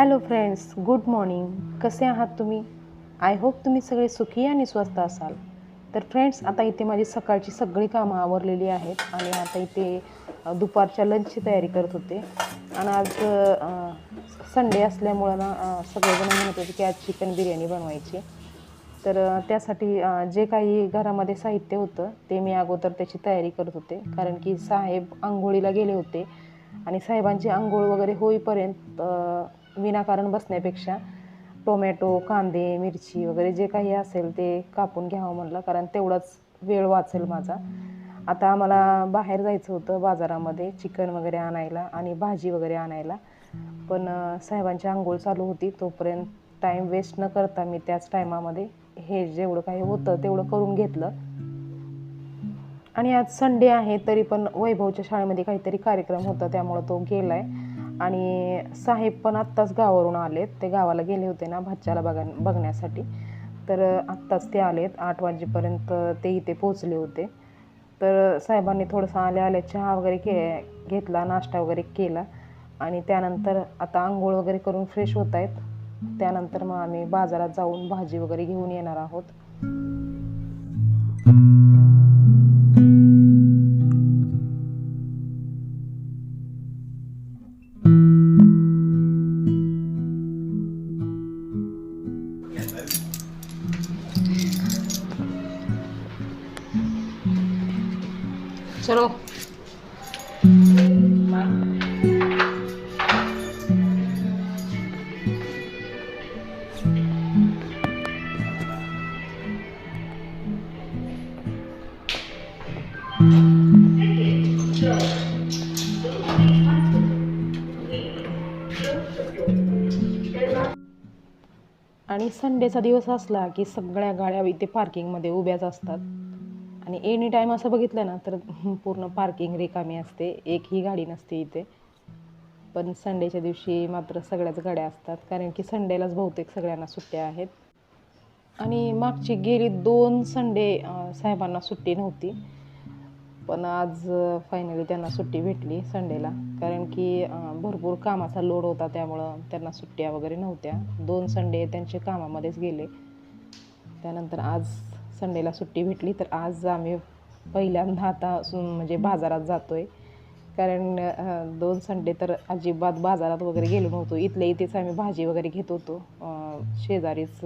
Hello friends good morning कसे आहात तुम्ही? आय होप तुम्ही सगळे सुखी आणि स्वस्त असाल. तर फ्रेंड्स आता इथे माझी सकाळची सगळी कामं आवरलेली आहेत आणि आता इथे दुपारच्या लंचची तयारी करत होते. आणि आज संडे असल्यामुळं ना सगळेजण म्हणत होते की आज चिकन बिर्याणी बनवायची. तर त्यासाठी जे काही घरामध्ये साहित्य होतं ते मी अगोदर त्याची तयारी करत होते. कारण की साहेब आंघोळीला गेले होते. आणि साहेबांची आंघोळ वगैरे होईपर्यंत विनाकारण बसण्यापेक्षा टोमॅटो कांदे मिरची वगैरे जे काही असेल ते कापून घ्यावं म्हटलं कारण तेवढाच वेळ वाचेल माझा. आता आम्हाला बाहेर जायचं होतं बाजारामध्ये चिकन वगैरे आणायला आणि भाजी वगैरे आणायला. पण साहेबांची आंघोळ चालू होती तोपर्यंत टाईम वेस्ट न करता मी त्याच टायमामध्ये हे जेवढं काही होतं तेवढं करून घेतलं. आणि आज संडे आहे तरी पण वैभवच्या शाळेमध्ये काहीतरी कार्यक्रम होता त्यामुळं तो गेला आहे आणि साहेब पण आत्ताच गावावरून आलेत. ते गावाला गेले होते ना भाच्याला बघा बघण्यासाठी. तर आत्ताच ते आलेत आठ वाजेपर्यंत ते इथे पोचले होते. तर साहेबांनी थोडंसं आल्या आल्या चहा वगैरे के घेतला नाश्ता वगैरे केला. आणि त्यानंतर आता आंघोळ वगैरे करून फ्रेश होत आहेत. त्यानंतर मग आम्ही बाजारात जाऊन भाजी वगैरे घेऊन येणार आहोत. आणि संडेचा दिवस असला की सगळ्या गाड्या इथे पार्किंगमध्ये उभ्याच असतात. आणि एनी टाईम असं बघितलं ना तर पूर्ण पार्किंग रिकामी असते. एकही गाडी नसते इथे. पण संडेच्या दिवशी मात्र सगळ्याच गाड्या असतात. कारण की संडेलाच बहुतेक सगळ्यांना सुट्ट्या आहेत. आणि मागची गेली दोन संडे साहेबांना सुट्टी नव्हती. पण आज फायनली त्यांना सुट्टी भेटली संडेला कारण की भरपूर कामाचा लोड होता त्यामुळं त्यांना सुट्ट्या वगैरे नव्हत्या. दोन संडे त्यांचे कामामध्येच गेले. त्यानंतर आज संडेला सुट्टी भेटली. तर आज आम्ही पहिल्यांदा आता म्हणजे बाजारात जातो आहे कारण दोन संडे तर अजिबात बाजारात वगैरे गेलो नव्हतो. इथल्या इथेच आम्ही भाजी वगैरे घेत होतो. शेजारीच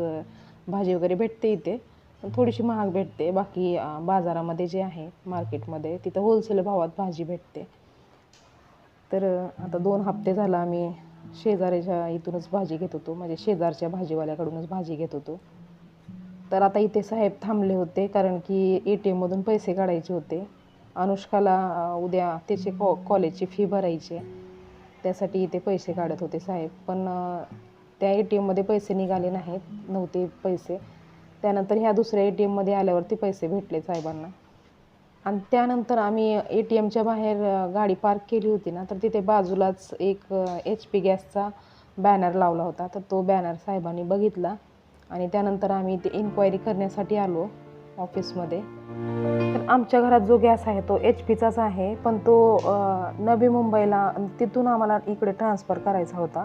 भाजी वगैरे भेटते इथे. पण थोडीशी महाग भेटते. बाकी बाजारामध्ये जे आहे मार्केटमध्ये तिथं होलसेल भावात भाजी भेटते. तर आता दोन हप्ते झाला आम्ही शेजाऱ्याच्या इथूनच भाजी घेत होतो. म्हणजे शेजारच्या भाजीवाल्याकडूनच भाजी घेत होतो. तर आता इथे साहेब थांबले होते कारण की ए टी एममधून पैसे काढायचे होते. अनुष्काला उद्या त्याचे कॉ कॉलेजची फी भरायची त्यासाठी इथे पैसे काढत होते साहेब. पण त्या ए टी एममध्ये पैसे निघाले नाहीत नव्हते पैसे. त्यानंतर ह्या दुसऱ्या ए टी एममध्ये आल्यावरती पैसे भेटले साहेबांना. आणि त्यानंतर आम्ही ए टी एमच्या बाहेर गाडी पार्क केली होती ना तर तिथे बाजूलाच एक एच पी गॅसचा बॅनर लावला होता. तर तो बॅनर साहेबांनी बघितला आणि त्यानंतर आम्ही ते इन्क्वायरी करण्यासाठी आलो ऑफिसमध्ये तर आमच्या घरात जो गॅस आहे तो एच पीचाच आहे पण तो नवी मुंबईला तिथून आम्हाला इकडे ट्रान्सफर करायचा होता.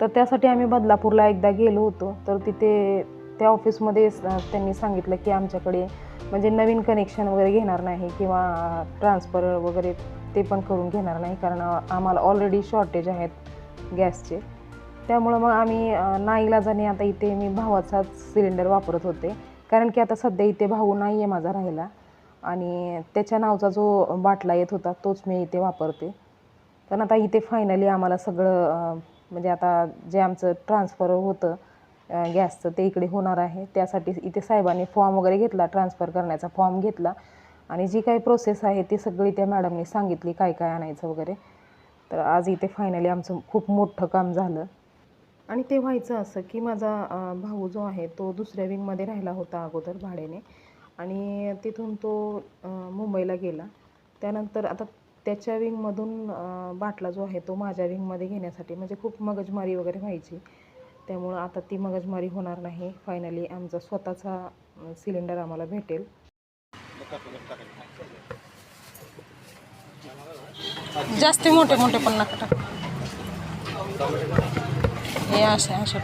तर त्यासाठी आम्ही बदलापूरला एकदा गेलो होतो. तर तिथे त्या ऑफिसमध्ये त्यांनी सांगितलं की आमच्याकडे म्हणजे नवीन कनेक्शन वगैरे घेणार नाही किंवा ट्रान्सफर वगैरे ते पण करून घेणार नाही कारण आम्हाला ऑलरेडी शॉर्टेज आहेत गॅसचे. त्यामुळं मग आम्ही नाईलाजाने आता इथे मी भावाचाच सिलेंडर वापरत होते. कारण की आता सध्या इथे भाऊ नाही आहे माझा राहिला आणि त्याच्या नावचा जो बाटला येत होता तोच मी इथे वापरते. पण आता इथे फायनली आम्हाला सगळं म्हणजे आता जे आमचं ट्रान्सफर होतं गॅसचं ते इकडे होणार आहे. त्यासाठी इथे साहेबांनी फॉर्म वगैरे घेतला ट्रान्सफर करण्याचा फॉर्म घेतला. आणि जी काही प्रोसेस आहे ती सगळी त्या मॅडमनी सांगितली काय काय आणायचं वगैरे. तर आज इथे फायनली आमचं खूप मोठं काम झालं. आणि ते व्हायचं असं की माझा भाऊ जो आहे तो दुसऱ्या विंगमध्ये राहिला होता अगोदर भाड्याने. आणि तिथून तो मुंबईला गेला. त्यानंतर आता त्याच्या विंगमधून बाटला जो आहे तो माझ्या विंगमध्ये घेण्यासाठी म्हणजे खूप मगजमारी वगैरे व्हायची. त्यामुळं आता ती मगजमारी होणार नाही. फायनली आमचा स्वतःचा सिलेंडर आम्हाला भेटेल. जास्ती मोठे मोठे पण नका टाकू. हे असे असे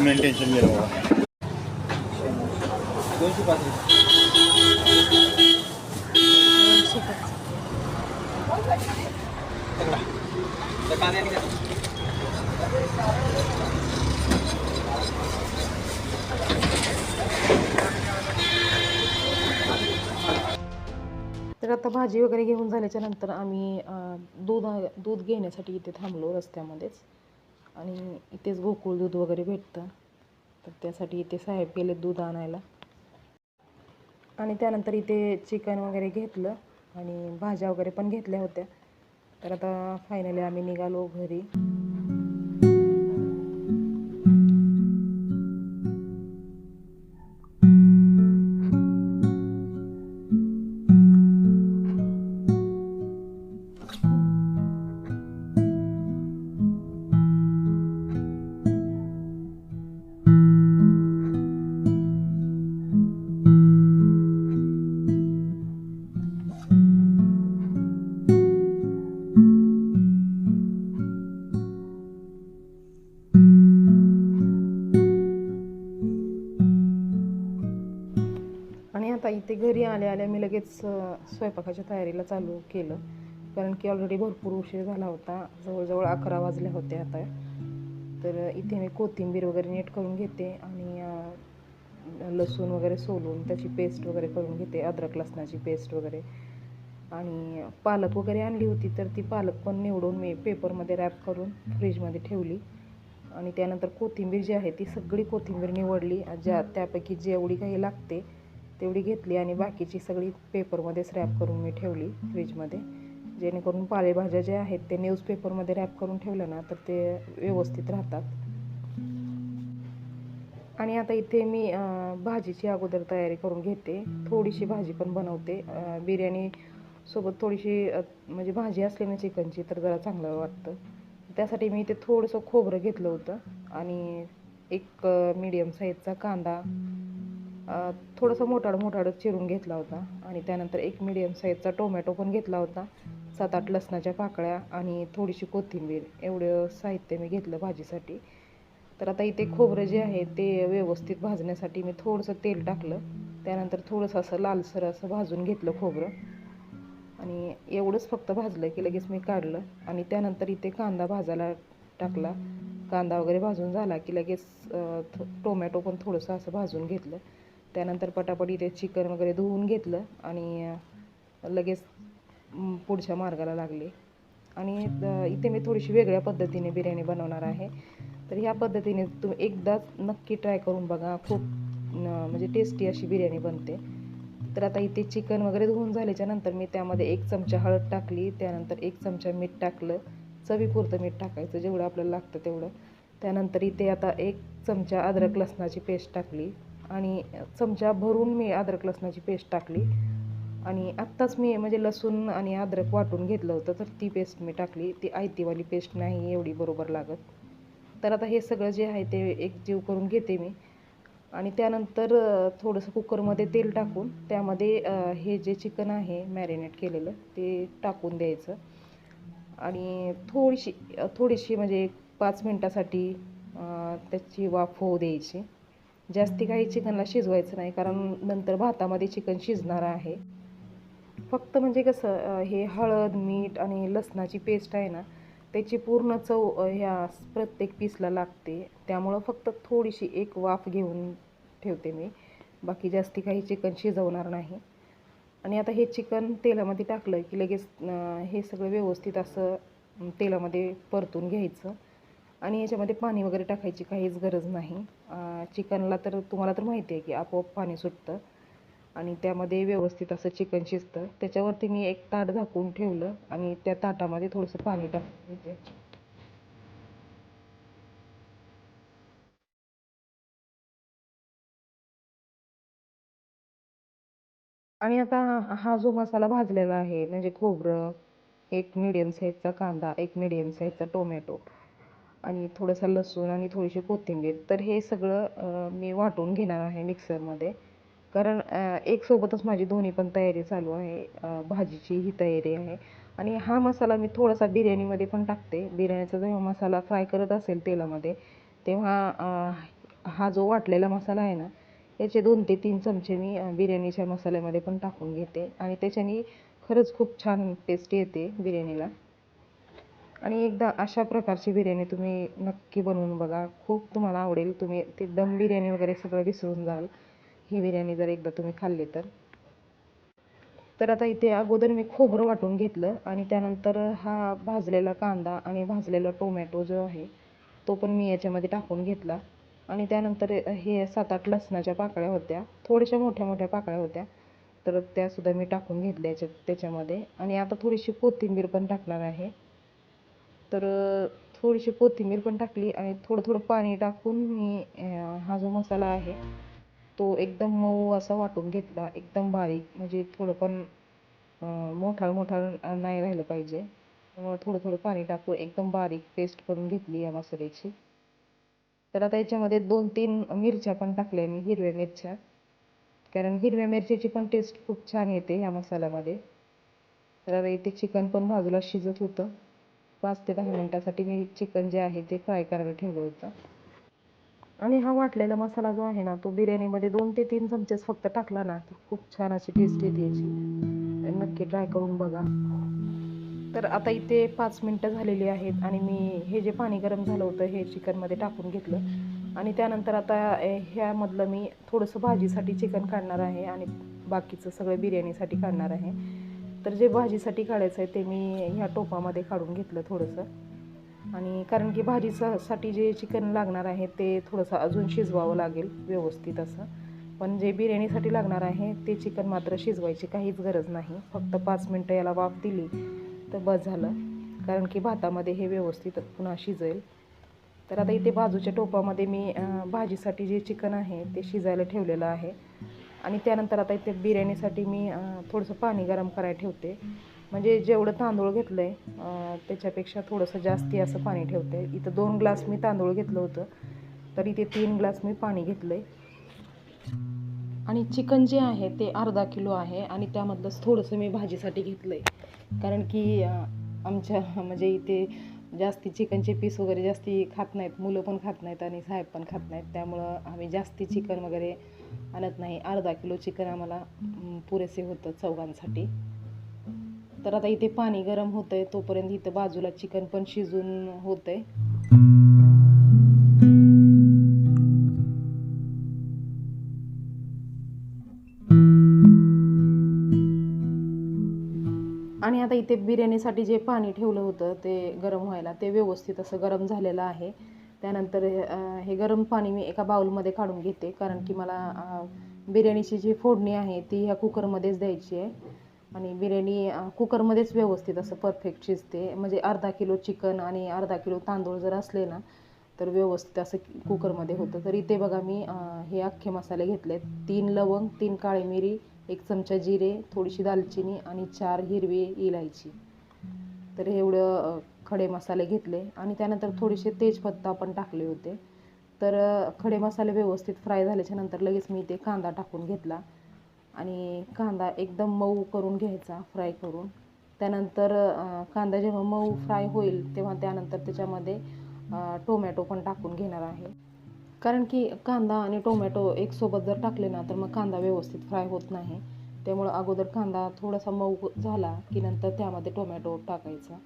मेन टेन्शन गेलं तर आता भाजी वगैरे घेऊन झाल्याच्यानंतर आम्ही दूध दूध घेण्यासाठी इथे थांबलो रस्त्यामध्येच. आणि इथेच गोकुळ दूध वगैरे भेटतं. तर त्यासाठी इथे साहेब गेले दूध आणायला. आणि त्यानंतर इथे चिकन वगैरे घेतलं. आणि भाज्या वगैरे पण घेतल्या होत्या. तर आता फायनली आम्ही निघालो घरी. स्वयंपाकाच्या तयारीला चालू केलं. कारण की ऑलरेडी भरपूर उशीर झाला होता. जवळजवळ अकरा वाजल्या होत्या आता. तर इथे मी कोथिंबीर वगैरे नीट करून घेते आणि लसूण वगैरे सोलून त्याची पेस्ट वगैरे करून घेते. अद्रक लसणाची पेस्ट वगैरे. आणि पालक वगैरे आणली होती तर ती पालक पण निवडून मी पेपरमध्ये रॅप करून फ्रीजमध्ये ठेवली. आणि त्यानंतर कोथिंबीर जी आहे ती सगळी कोथिंबीर निवडली. ज्या त्यापैकी जेवढी काही लागते तेवढी घेतली आणि बाकीची सगळी पेपरमध्येच रॅप करून मी ठेवली फ्रीजमध्ये जेणेकरून पालेभाज्या ज्या आहेत ते न्यूजपेपरमध्ये रॅप करून ठेवलं ना तर ते व्यवस्थित राहतात. आणि आता इथे मी भाजीची अगोदर तयारी करून घेते. थोडीशी भाजी पण बनवते. बिर्याणी सोबत थोडीशी म्हणजे भाजी असली ना चिकनची तर जरा चांगलं वाटतं. त्यासाठी मी इथे थोडंसं खोबरं घेतलं होतं. आणि एक मीडियम साईजचा कांदा थोडंसं मोठाड मोठाडं चिरून घेतला होता. आणि त्यानंतर एक मिडियम साईजचा टोमॅटो पण घेतला होता. सात आठ लसणाच्या पाकळ्या आणि थोडीशी कोथिंबीर एवढं साहित्य मी घेतलं भाजीसाठी. तर आता इथे खोबरं जे आहे ते व्यवस्थित भाजण्यासाठी मी थोडंसं तेल टाकलं. त्यानंतर थोडंसं असं लालसर असं भाजून घेतलं खोबरं. आणि एवढंच फक्त भाजलं की लगेच मी काढलं. आणि त्यानंतर इथे कांदा भाजायला टाकला. कांदा वगैरे भाजून झाला की लगेच टोमॅटो पण थोडंसं असं भाजून घेतलं. त्यानंतर पटापट इथे चिकन वगैरे धुवून घेतलं आणि लगेच पुढच्या मार्गाला लागले. आणि इथे मी थोडीशी वेगळ्या पद्धतीने बिर्याणी बनवणार आहे. तर ह्या पद्धतीने तुम्ही एकदाच नक्की ट्राय करून बघा. खूप म्हणजे टेस्टी अशी बिर्याणी बनते. तर आता इथे चिकन वगैरे धुवून झाल्याच्यानंतर मी त्यामध्ये एक चमचा हळद टाकली. त्यानंतर एक चमचा मीठ टाकलं. चवीपुरतं मीठ टाकायचं जेवढं आपल्याला लागतं तेवढं. त्यानंतर इथे आता एक चमचा अद्रक लसणाची पेस्ट टाकली. आणि चमचा भरून मी अद्रक लसणाची पेस्ट टाकली. आणि आत्ताच मी म्हणजे लसूण आणि अद्रक वाटून घेतलं होतं तर ती पेस्ट मी टाकली. ती आयतीवाली पेस्ट नाही एवढी बरोबर लागत. तर आता हे सगळं जे आहे ते एकजीव करून घेते मी. आणि त्यानंतर थोडंसं कुकरमध्ये तेल टाकून त्यामध्ये हे जे चिकन आहे मॅरिनेट केलेलं ते टाकून द्यायचं. आणि थोडीशी थोडीशी म्हणजे पाच मिनटासाठी त्याची वाफ होऊ द्यायची. जास्ती काही चिकनला शिजवायचं नाही कारण नंतर भातामध्ये चिकन शिजणार आहे. फक्त म्हणजे कसं हे हळद मीठ आणि लसणाची पेस्ट आहे ना त्याची पूर्ण चव ह्या प्रत्येक पीसला लागते. त्यामुळं फक्त थोडीशी एक वाफ घेऊन ठेवते मी. बाकी जास्ती काही चिकन शिजवणार नाही. आणि आता हे चिकन तेलामध्ये टाकलं की लगेच हे सगळं व्यवस्थित असं तेलामध्ये परतून घ्यायचं. आणि याच्यामध्ये पाणी वगैरे टाकायची काहीच गरज नाही. चिकनला तर तुम्हाला तर माहिती आहे की आपोआप पाणी सुटतं आणि त्यामध्ये व्यवस्थित असं चिकन शिजतं. त्याच्यावरती मी एक ताट झाकून ठेवलं आणि त्या ताटामध्ये थोडंसं पाणी टाकलं आणि आता हा जो मसाला भाजलेला आहे म्हणजे खोबरं एक मिडियम साईजचा कांदा एक मिडियम साईजचा टोमॅटो आणि थोडंसं लसूण आणि थोडीशी कोथिंबीर तर हे सगळं मी वाटून घेणार आहे मिक्सरमध्ये. कारण एकसोबतच माझी दोन्ही पण तयारी चालू आहे. भाजीची ही तयारी आहे. आणि हा मसाला मी थोडासा बिर्याणीमध्ये पण टाकते. बिर्याणीचा जेव्हा मसाला फ्राय करत असेल तेलामध्ये तेव्हा हा जो वाटलेला मसाला आहे ना याचे दोन ते तीन चमचे मी बिर्याणीच्या मसाल्यामध्ये पण टाकून घेते. आणि त्याच्याने खरंच खूप छान टेस्ट येते बिर्याणीला. आणि एकदा अशा प्रकारची बिर्याणी तुम्ही नक्की बनवून बघा. खूप तुम्हाला आवडेल. तुम्ही ते दम बिर्याणी वगैरे सगळं विसरून जाल. ही बिर्याणी जर एकदा तुम्ही खाल्ली तर. तर आता इथे अगोदर मी खोबरं वाटून घेतलं आणि त्यानंतर हा भाजलेला कांदा आणि भाजलेला टोमॅटो जो आहे तो पण मी याच्यामध्ये टाकून घेतला. आणि त्यानंतर हे सात आठ लसणाच्या पाकळ्या होत्या. थोड्याशा मोठ्या मोठ्या पाकळ्या होत्या. तर त्यासुद्धा मी टाकून घेतल्या याच्या त्याच्यामध्ये. आणि आता थोडीशी कोथिंबीर पण टाकणार आहे. तर थोडीशी कोथिंबीर पण टाकली आणि थोडं थोडं पाणी टाकून मी हा जो मसाला आहे तो एकदम मऊ असा वाटून घेतला. एकदम बारीक. म्हणजे थोडं पण मोठा मोठा नाही राहिलं पाहिजे. त्यामुळे थोडं थोडं पाणी टाकून एकदम बारीक पेस्ट करून घेतली या मसाल्याची. तर आता याच्यामध्ये दोन तीन मिरच्या पण टाकल्या मी हिरव्या मिरच्या. कारण हिरव्या मिरच्याची पण टेस्ट खूप छान येते या मसाल्यामध्ये. तर आता इथे चिकन पण बाजूला शिजत होतं. पाच ते दहा मिनिटासाठी मी चिकन जे आहे ते फ्राय करायला ठेवलं होतं. आणि हा वाटलेला मसाला जो आहे ना तो बिर्याणीमध्ये दोन ते तीन चमचेच फक्त टाकला ना तर खूप छान अशी टेस्ट येते याची. नक्की ट्राय करून बघा. तर आता इथे पाच मिनटं झालेली आहेत आणि मी हे जे पाणी गरम झालं होतं हे चिकनमध्ये टाकून घेतलं. आणि त्यानंतर आता ह्यामधलं मी थोडंसं भाजीसाठी चिकन काढणार आहे आणि बाकीचं सगळं बिर्याणीसाठी काढणार आहे. तर जे भाजीसाठी काढायचं आहे ते मी ह्या टोपामध्ये काढून घेतलं थोडंसं. आणि कारण की भाजीसाठी जे चिकन लागणार आहे ते थोडंसं अजून शिजवावं लागेल व्यवस्थित असं. पण जे बिर्याणीसाठी लागणार आहे ते चिकन मात्र शिजवायची काहीच गरज नाही. फक्त पाच मिनटं याला वाफ दिली तर बस झालं. कारण की भातामध्ये हे व्यवस्थित पुन्हा शिजेल. तर आता इथे बाजूच्या टोपामध्ये मी भाजीसाठी जे चिकन आहे ते शिजायला ठेवलेलं आहे. आणि त्यानंतर आता इथे बिर्याणीसाठी मी थोडंसं पाणी गरम करायला ठेवते. म्हणजे जेवढं तांदूळ घेतलं आहे त्याच्यापेक्षा थोडंसं जास्ती असं पाणी ठेवते. इथं दोन ग्लास मी तांदूळ घेतलं होतं तर इथे तीन ग्लास मी पाणी घेतलं आहे आणि चिकन जे आहे ते अर्धा किलो आहे आणि त्यामधलंच थोडंसं मी भाजीसाठी घेतलं आहे कारण की आमच्या म्हणजे इथे जास्ती चिकनचे पीस वगैरे जास्ती खात नाहीत मुलं पण खात नाहीत आणि साहेब पण खात नाहीत. त्यामुळं आम्ही जास्ती चिकन वगैरे आणत नाही. अर्धा किलो चिकन आम्हाला पुरेसे होतं चौघांसाठी. तर आता इथे पाणी गरम होतं आहे तोपर्यंत इथं बाजूला चिकन पण शिजून होतं आहे आणि आता इथे बिर्याणीसाठी जे पाणी ठेवलं होतं ते गरम व्हायला ते व्यवस्थित असं गरम झालेलं आहे. त्यानंतर हे गरम पाणी मी एका बाउलमध्ये काढून घेते. कारण की मला बिर्याणीची जी फोडणी आहे ती ह्या कुकरमध्येच द्यायची आहे. आणि बिर्याणी कुकरमध्येच व्यवस्थित असं परफेक्ट शिजते. म्हणजे अर्धा किलो चिकन आणि अर्धा किलो तांदूळ जर असले ना तर व्यवस्थित असं कुकरमध्ये होतं. तर इथे बघा मी हे अख्खे मसाले घेतले तीन लवंग तीन काळी मिरी एक चमचा जिरे थोडीशी दालचिनी आणि चार हिरवी इलायची. तर एवढं खडे मसाले घेतले आणि त्यानंतर थोडेसे तेजपत्ता पण टाकले होते. तर खडे मसाले व्यवस्थित फ्राय झाल्याच्यानंतर लगेच मी ते कांदा टाकून घेतला आणि कांदा एकदम मऊ करून घ्यायचा फ्राय करून. त्यानंतर कांदा जेव्हा मऊ फ्राय होईल तेव्हा त्यानंतर त्याच्यामध्ये टोमॅटो पण टाकून घेणार आहे. कारण की कांदा आणि टोमॅटो एक सोबत जर टाकले ना तर मग कांदा व्यवस्थित फ्राय होत नाही. त्यामुळं अगोदर कांदा थोडासा मऊ झाला की नंतर त्यामध्ये टोमॅटो टाकायचा.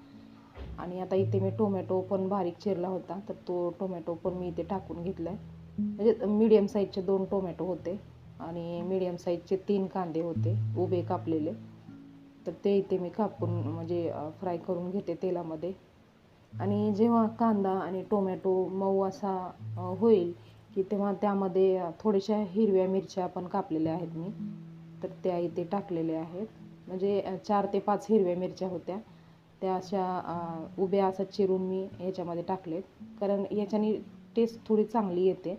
आणि आता इथे मी टोमॅटो पण बारीक चिरला होता तर तो टोमॅटो पण मी इथे टाकून घेतला आहे म्हणजे मीडियम साईजचे दोन टोमॅटो होते आणि मीडियम साईजचे तीन कांदे होते उभे कापलेले. तर ते इथे मी कापून म्हणजे फ्राय करून घेते तेलामध्ये. आणि जेव्हा कांदा आणि टोमॅटो मऊ असा होईल की तेव्हा त्यामध्ये थोड्याशा हिरव्या मिरच्या पण कापलेल्या आहेत मी. तर त्या इथे टाकलेल्या आहेत. म्हणजे चार ते पाच हिरव्या मिरच्या होत्या. त्या अशा उभ्या असं चिरून मी ह्याच्यामध्ये टाकलेत. कारण याच्याने टेस्ट थोडी चांगली येते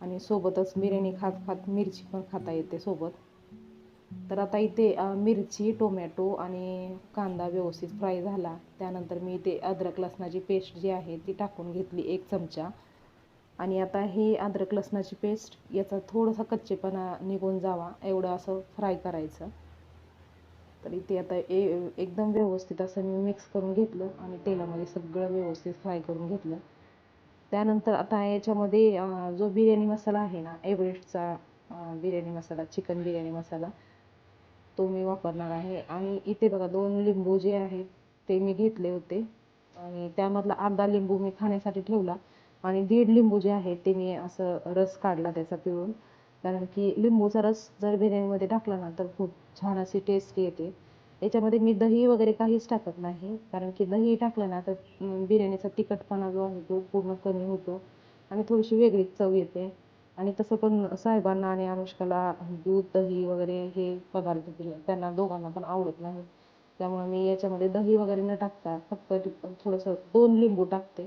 आणि सोबतच बिर्याणी खात खात मिरची पण खाता येते सोबत. तर आता इथे मिरची टोमॅटो आणि कांदा व्यवस्थित फ्राय झाला. त्यानंतर मी इथे अद्रक लसणाची पेस्ट जी आहे ती टाकून घेतली एक चमचा. आणि आता ही अद्रक लसणाची पेस्ट याचा थोडासा कच्चेपणा निघून जावा एवढं असं फ्राय करायचं. तर इथे आता ए एकदम व्यवस्थित असं मी मिक्स करून घेतलं आणि तेलामध्ये सगळं व्यवस्थित फ्राय करून घेतलं. त्यानंतर आता याच्यामध्ये जो बिर्याणी मसाला आहे ना एव्हरेस्टचा बिर्याणी मसाला चिकन बिर्याणी मसाला तो मी वापरणार आहे. आणि इथे बघा दोन लिंबू जे आहेत ते मी घेतले होते. आणि त्यामधला अर्धा लिंबू मी खाण्यासाठी ठेवला. आणि दीड लिंबू जे आहे ते मी असं रस काढला त्याचा पिळून. कारण की लिंबूचा रस जर बिर्याणीमध्ये टाकला ना तर खूप छान अशी टेस्ट येते. याच्यामध्ये मी दही वगैरे काहीच टाकत नाही. कारण की दही टाकलं ना तर बिर्याणीचा तिखटपणा जो आहे तो पूर्ण कमी होतो. आणि थोडीशी वेगळीच चव येते. आणि तसं पण साहेबांना आणि अनुष्काला दूध दही वगैरे हे पदार्थ दिले. त्यांना दोघांना पण आवडत नाही. त्यामुळे मी याच्यामध्ये दही वगैरे न टाकता फक्त थोडंसं दोन लिंबू टाकते.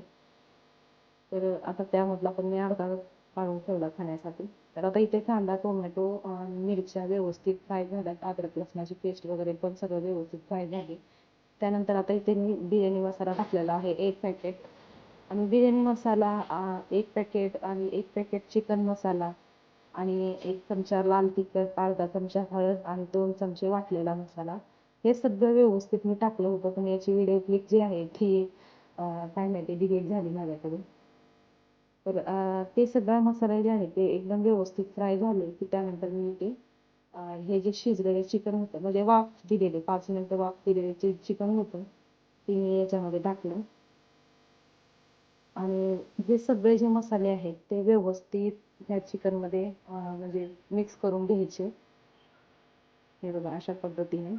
तर आता त्यामधला पण मी अर्धा काढून ठेवला खाण्यासाठी. तर आता इथे कांदा टोमॅटो मिरच्या व्यवस्थित फ्राय झाल्यात. अद्रक लसणाची पेस्ट वगैरे पण सगळं व्यवस्थित फ्राय झाली. त्यानंतर आता इथे मी बिर्याणी मसाला टाकलेला आहे एक पॅकेट. आणि बिर्याणी मसाला एक पॅकेट आणि एक पॅकेट चिकन मसाला आणि एक चमचा लाल तिखट अर्धा चमचा हळद आणि दोन चमचे वाटलेला मसाला. हे सगळं व्यवस्थित मी टाकलं होतं पण याची व्हिडिओ क्लिप जी आहे ती काय माहिती डिलीट झाली माझ्याकडून. तर ते सगळा मसाले जे आहे ते एकदम व्यवस्थित फ्राय झाले की त्यानंतर मी ते हे जे शिजलेले चिकन होतं म्हणजे वाफ दिलेले पाच मिनिटं वाफ दिलेले जे चिकन होतं ते मी याच्यामध्ये टाकलं. आणि हे सगळे जे मसाले आहेत ते व्यवस्थित ह्या चिकनमध्ये म्हणजे मिक्स करून घ्यायचे. हे बघा अशा पद्धतीने.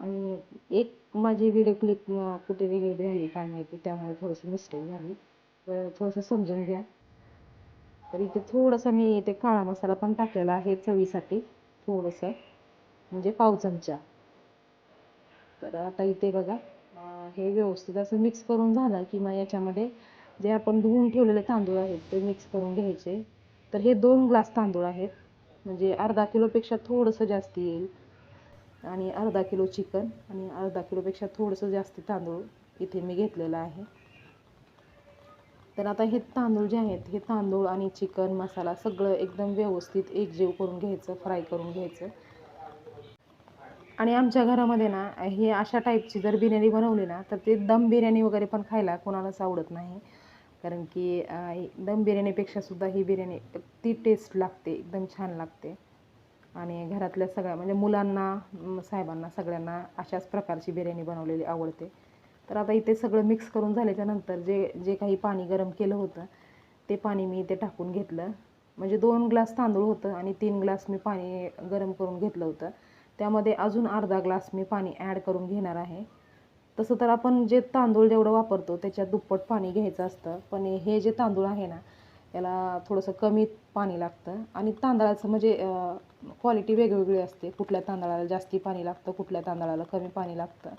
आणि एक माझी व्हिडिओ क्लिप कुठे वेगळी राहिली काय माहिती त्यामुळे थोडीशी मिस्टेक झाली. थोडंसं समजून घ्या. तर इथे थोडंसं मी इथे काळा मसाला पण टाकलेला आहे चवीसाठी थोडंसं. म्हणजे पाव चमचा. तर आता इथे बघा हे व्यवस्थित असं मिक्स करून झालं की मग याच्यामध्ये जे आपण धुवून ठेवलेले तांदूळ आहेत ते मिक्स करून घ्यायचे. तर हे दोन ग्लास तांदूळ आहेत. म्हणजे अर्धा किलोपेक्षा थोडंसं जास्त येईल. आणि अर्धा किलो चिकन आणि अर्धा किलोपेक्षा थोडंसं जास्त तांदूळ इथे मी घेतलेलं आहे. तर आता हे तांदूळ जे आहेत हे तांदूळ आणि चिकन मसाला सगळं एकदम व्यवस्थित एकजीव करून घ्यायचं फ्राय करून घ्यायचं. आणि आमच्या घरामध्ये ना हे अशा टाईपची जर बिर्याणी बनवली ना तर ते दम बिर्याणी वगैरे पण खायला कोणालाच आवडत नाही. कारण की दम बिर्याणीपेक्षा सुद्धा ही बिर्याणी ती टेस्ट लागते एकदम छान लागते. आणि घरातल्या सगळ्या म्हणजे मुलांना साहेबांना सगळ्यांना अशाच प्रकारची बिर्याणी बनवलेली आवडते. तर आता इथे सगळं मिक्स करून झाल्याच्यानंतर जे जे काही पाणी गरम केलं होतं ते पाणी मी इथे टाकून घेतलं. म्हणजे दोन ग्लास तांदूळ होतं आणि तीन ग्लास मी पाणी गरम करून घेतलं होतं. त्यामध्ये अजून अर्धा ग्लास मी पाणी ॲड करून घेणार आहे. तसं तर आपण जे तांदूळ जेवढं वापरतो त्याच्यात दुप्पट पाणी घ्यायचं असतं. पण हे जे तांदूळ आहे ना याला थोडंसं कमी पाणी लागतं. आणि तांदळाचं म्हणजे क्वालिटी वेगवेगळी असते. कुठल्या तांदळाला जास्ती पाणी लागतं कुठल्या तांदळाला कमी पाणी लागतं.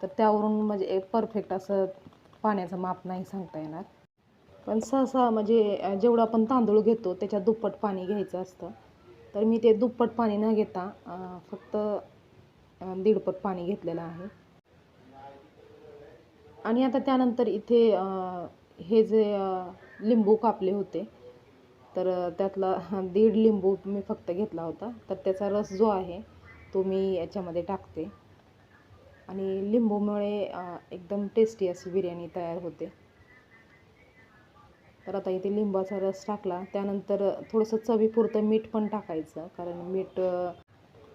तर त्यावरून म्हणजे परफेक्ट असं पाण्याचं माप नाही सांगता येणार. पण सहसा म्हणजे जेवढं आपण तांदूळ घेतो त्याच्यात दुप्पट पाणी घ्यायचं असतं. तर मी ते दुप्पट पाणी न घेता फक्त दीडपट पाणी घेतलेलं आहे. आणि आता त्यानंतर इथे हे जे लिंबू कापले होते तर त्यातला दीड लिंबू मी फक्त घेतला होता. तर त्याचा रस जो आहे तो मी याच्यामध्ये टाकते. आणि लिंबूमुळे एकदम टेस्टी अशी बिर्याणी तयार होते. तर आता इथे लिंबाचा रस टाकला. त्यानंतर थोडंसं चवीपुरतं मीठ पण टाकायचं. कारण मीठ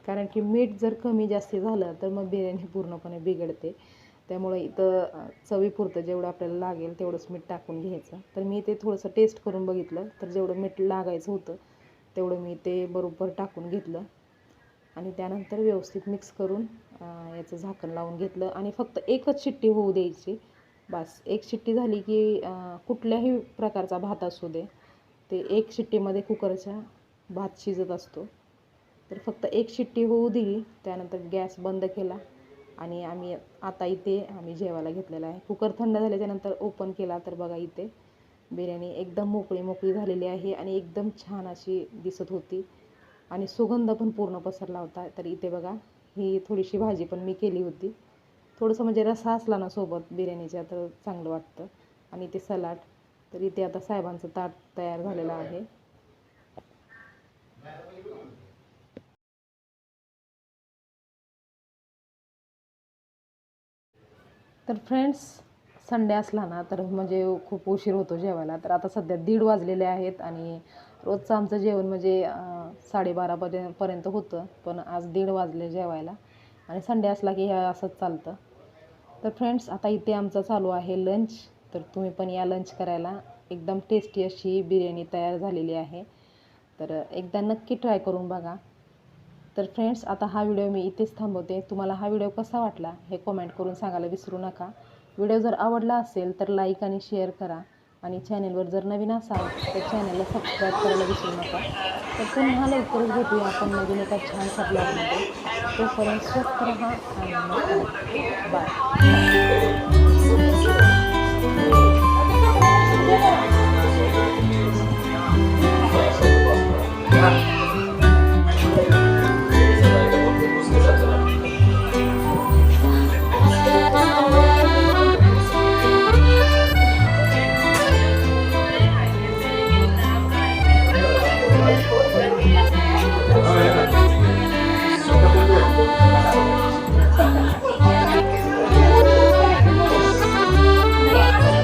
कारण की मीठ जर कमी जास्त झालं तर मग बिर्याणी पूर्णपणे बिघडते. त्यामुळे इथं चवीपुरतं जेवढं आपल्याला लागेल तेवढंच मीठ टाकून घ्यायचं. तर मी ते थोडंसं टेस्ट करून बघितलं. तर जेवढं मीठ लागायचं होतं तेवढं मी ते बरोबर टाकून घेतलं. आणि त्यानंतर व्यवस्थित मिक्स करून याचं झाकण लावून घेतलं आणि फक्त एकच शिट्टी होऊ द्यायची. बस एक शिट्टी झाली की कुठल्याही प्रकारचा भात असू दे ते एक शिट्टीमध्ये कुकरच्या भात शिजत असतो. तर फक्त एक शिट्टी होऊ दिली त्यानंतर गॅस बंद केला आणि आम्ही आता इथे आम्ही जेवायला घेतलेला आहे. कुकर थंड झाल्याच्यानंतर ओपन केला तर बघा इथे बिर्याणी एकदम मोकळी मोकळी झालेली आहे आणि एकदम छान अशी दिसत होती आणि सुगंध पण पूर्ण पसरला होता. तर इथे बघा ही थोडीशी भाजी पण मी केली होती. थोडंसं म्हणजे रस्सा असला ना सोबत बिर्याणीच्या तर चांगलं वाटतं. आणि ते सलाड तर इथे आता साहेबांचं ताट तयार झालेलं आहे. तर फ्रेंड्स संडे असला ना तर म्हणजे खूप उशीर होतो जेवायला. तर आता सध्या दीड वाजलेले आहेत आणि रोजचं आमचं जेवण म्हणजे साडेबारा साडेबारापर्यंत पर्यंत होतं. पण आज दीड वाजले जेवायला. आणि संडे असला की हे असंच चालतं. तर फ्रेंड्स आता इथे आमचं चालू आहे लंच तर तुम्ही पण या लंच करायला. एकदम टेस्टी अशी बिर्याणी तयार झालेली आहे. तर एकदा नक्की ट्राय करून बघा. तर फ्रेंड्स आता हा व्हिडिओ मी इथेच थांबवते. तुम्हाला हा व्हिडिओ कसा वाटला हे कमेंट करून सांगायला विसरू नका. व्हिडिओ जर आवडला असेल तर लाईक आणि शेअर करा. आणि चॅनेलवर जर नवीन असाल तर चॅनलला सबस्क्राईब करायला विसरू नका. तर पुन्हा लवकरच भेटूया आपण नवीन एका छानशा ब्लॉगमध्ये तोपर्यंत स्वस्त राहा आणि बाय